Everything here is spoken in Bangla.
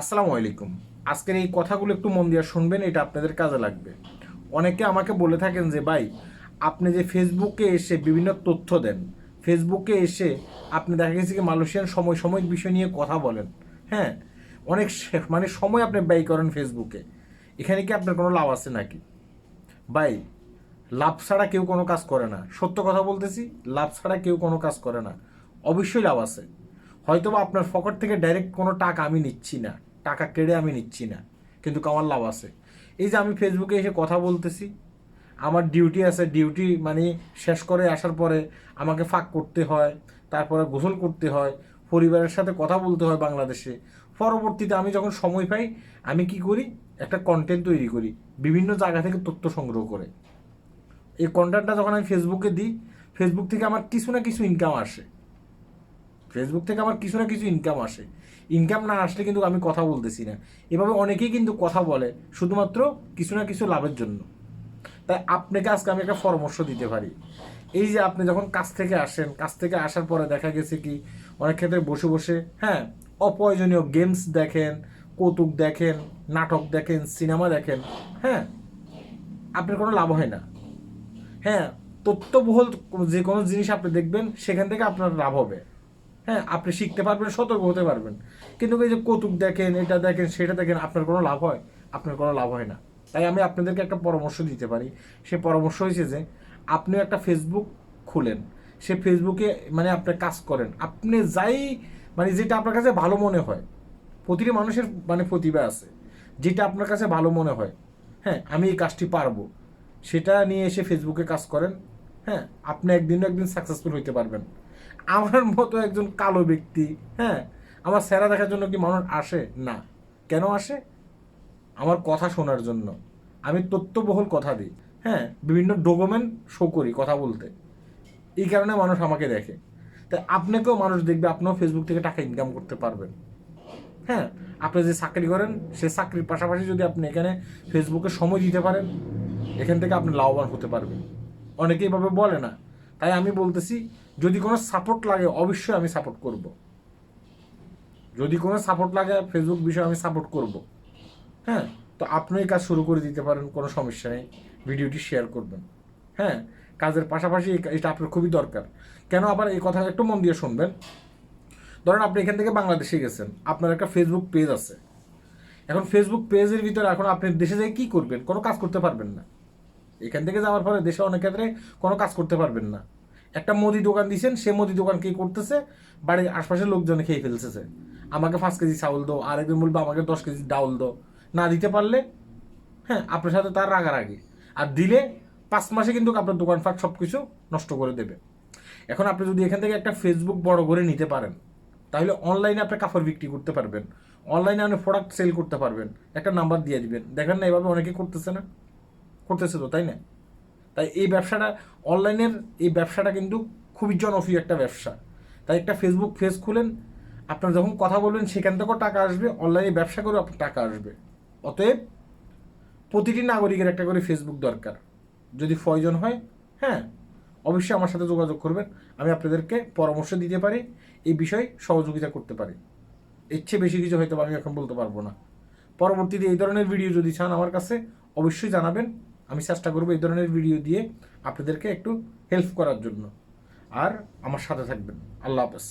আসসালামু আলাইকুম। আজকের এই কথাগুলো একটু মন দিয়ে শুনবেন, এটা আপনাদের কাজে লাগবে। অনেকে আমাকে বলে থাকেন যে, ভাই, আপনি যে ফেসবুকে এসে বিভিন্ন তথ্য দেন, ফেসবুকে এসে আপনি দেখা গেছে কি মালয়েশিয়ান সময় সাময়িক বিষয় নিয়ে কথা বলেন। হ্যাঁ অনেক মানে সময় আপনি ব্যয় করেন ফেসবুকে। এখানে কি আপনার কোনো লাভ আছে নাকি? ভাই, লাভ ছাড়া কেউ কোনো কাজ করে না। সত্য কথা বলতেছি, লাভ ছাড়া কেউ কোনো কাজ করে না। অবশ্যই লাভ আছে। হয়তো বা আপনার পকেট থেকে ডাইরেক্ট কোনো টাকা আমি নিচ্ছি না। টাকা কেড়ে আমি নিচ্ছি না। কিন্তু আমার লাভ আছে। এই যে আমি ফেসবুকে এসে কথা বলতেছি, আমার ডিউটি আছে ডিউটি মানে শেষ করে আসার পরে আমাকে ফাঁক করতে হয়, তারপরে গোসল করতে হয়, পরিবারের সাথে কথা বলতে হয় বাংলাদেশে। পরবর্তীতে আমি যখন সময় পাই, আমি কি করি? একটা কন্টেন্ট তৈরি করি, বিভিন্ন জায়গা থেকে তথ্য সংগ্রহ করে। এই কন্টেন্টটা যখন আমি ফেসবুকে দিই ফেসবুক থেকে আমার কিছু না কিছু ইনকাম আসে। ফেসবুক থেকে আমার কিছু না কিছু ইনকাম আসে। ইনকাম না আসলে কিন্তু আমি কথা বলতেছি না। এভাবে অনেকেই কিন্তু কথা বলে, শুধুমাত্র কিছু না কিছু লাভের জন্য। তাই আপনাকে আজকে আমি একটা পরামর্শ দিতে পারি। এই যে আপনি যখন কাজ থেকে আসেন, কাজ থেকে আসার পরে দেখা গেছে কি, অনেক ক্ষেত্রে বসে বসে হ্যাঁ অপ্রয়োজনীয় গেমস দেখেন, কৌতুক দেখেন, নাটক দেখেন সিনেমা দেখেন হ্যাঁ আপনার কোনো লাভ হয় না। হ্যাঁ তথ্যবহুল যে কোনো জিনিস আপনি দেখবেন, সেখান থেকে আপনার লাভ হবে। হ্যাঁ আপনি শিখতে পারবেন, সতর্ক হতে পারবেন। কিন্তু এই যে কৌতুক দেখেন, এটা দেখেন, সেটা দেখেন, আপনার কোনো লাভ হয়? আপনার কোনো লাভ হয় না। তাই আমি আপনাদেরকে একটা পরামর্শ দিতে পারি। সে পরামর্শ হয়েছে যে, আপনিও একটা ফেসবুক খুলেন। সে ফেসবুকে মানে আপনি কাজ করেন। আপনি যাই মানে যেটা আপনার কাছে ভালো মনে হয়, প্রতিটি মানুষের মানে প্রতিভা আছে। যেটা আপনার কাছে ভালো মনে হয় হ্যাঁ আমি এই কাজটি পারব। সেটা নিয়ে এসে ফেসবুকে কাজ করেন হ্যাঁ আপনি একদিন একদিন সাকসেসফুল হইতে পারবেন। আমার মতো একজন কালো ব্যক্তি হ্যাঁ? আমার সেরা দেখার জন্য কি মানুষ আসে? না। কেন আসে? আমার কথা শোনার জন্য। আমি তথ্যবহুল কথা দিই হ্যাঁ? বিভিন্ন ডকুমেন্ট শো করি কথা বলতে। এই কারণে মানুষ আমাকে দেখে। তাই আপনাকেও মানুষ দেখবে, আপনিও ফেসবুক থেকে টাকা ইনকাম করতে পারবেন। হ্যাঁ? আপনি যে চাকরি করেন, সে চাকরির পাশাপাশি যদি আপনি এখানে ফেসবুকে সময় দিতে পারেন, এখান থেকে আপনি লাভবান হতে পারবেন। অনেকেই এভাবে বলে না। তাই আমি বলতেছি যদি কোনো সাপোর্ট লাগে, অবশ্যই আমি সাপোর্ট করব। যদি কোনো সাপোর্ট লাগে ফেসবুক বিষয়ে আমি সাপোর্ট করব। হ্যাঁ? তো আপনি কাজ শুরু করে দিতে পারেন, কোনো সমস্যা নেই। ভিডিওটি শেয়ার করবেন। হ্যাঁ? কাজের পাশাপাশি এটা আপনার খুবই দরকার। কেন আবার এই কথা একটু মন দিয়ে শুনবেন? ধরেন আপনি এখান থেকে বাংলাদেশে গেছেন, আপনার একটা ফেসবুক পেজ আছে। এখন ফেসবুক পেজের ভিতরে এখন আপনি দেশে যেয়ে কী করবেন? কোনো কাজ করতে পারবেন না। এখান থেকে যাওয়ার পরে দেশে অনেক ক্ষেত্রে কোনো কাজ করতে পারবেন না। একটা মুদি দোকান দিয়েছেন সে মুদি দোকান কে করতেছে? বাড়ির আশপাশের লোকজনে খেয়ে ফেলতেছে। আমাকে পাঁচ কেজি চাউল দাও, আরেকজন বলবে আমাকে দশ কেজি ডাউল দাও। না দিতে পারলে হ্যাঁ আপনার সাথে তার রাগারাগি। আর দিলে পাঁচ মাসে কিন্তু আপনার দোকান ফাট সব কিছু নষ্ট করে দেবে। এখন আপনি যদি এখান থেকে একটা ফেসবুক বড় করে নিতে পারেন, তাহলে অনলাইনে আপনি কাপড় বিক্রি করতে পারবেন। অনলাইনে আপনি প্রোডাক্ট সেল করতে পারবেন। একটা নাম্বার দিয়ে দিবেন। দেখেন না, এভাবে অনেকে করতেছে না। করতেছে তো, তাই না? তাই এই ব্যবসাটা অনলাইনের এই ব্যবসাটা কিন্তু খুবই জনপ্রিয় একটা ব্যবসা। তাই একটা ফেসবুক পেজ খুলেন, আপনার যখন কথা বলবেন সেখান থেকেও টাকা আসবে, অনলাইনে ব্যবসা করেও আপনার টাকা আসবে। অতএব প্রতিটি নাগরিকের একটা করে ফেসবুক দরকার। যদি প্রয়োজন হয় হ্যাঁ অবশ্যই আমার সাথে যোগাযোগ করবেন, আমি আপনাদেরকে পরামর্শ দিতে পারি, এই বিষয়ে সহযোগিতা করতে পারি। এর চেয়ে বেশি কিছু হয়তো আমি এখন বলতে পারব না। পরবর্তীতে এই ধরনের ভিডিও যদি চান আমার কাছে, অবশ্যই জানাবেন। আমি চেষ্টা করব এই ধরনের ভিডিও দিয়ে আপনাদেরকে একটু হেল্প করার জন্য। আর আমার সাথে থাকবেন। আল্লাহ হাফেজ।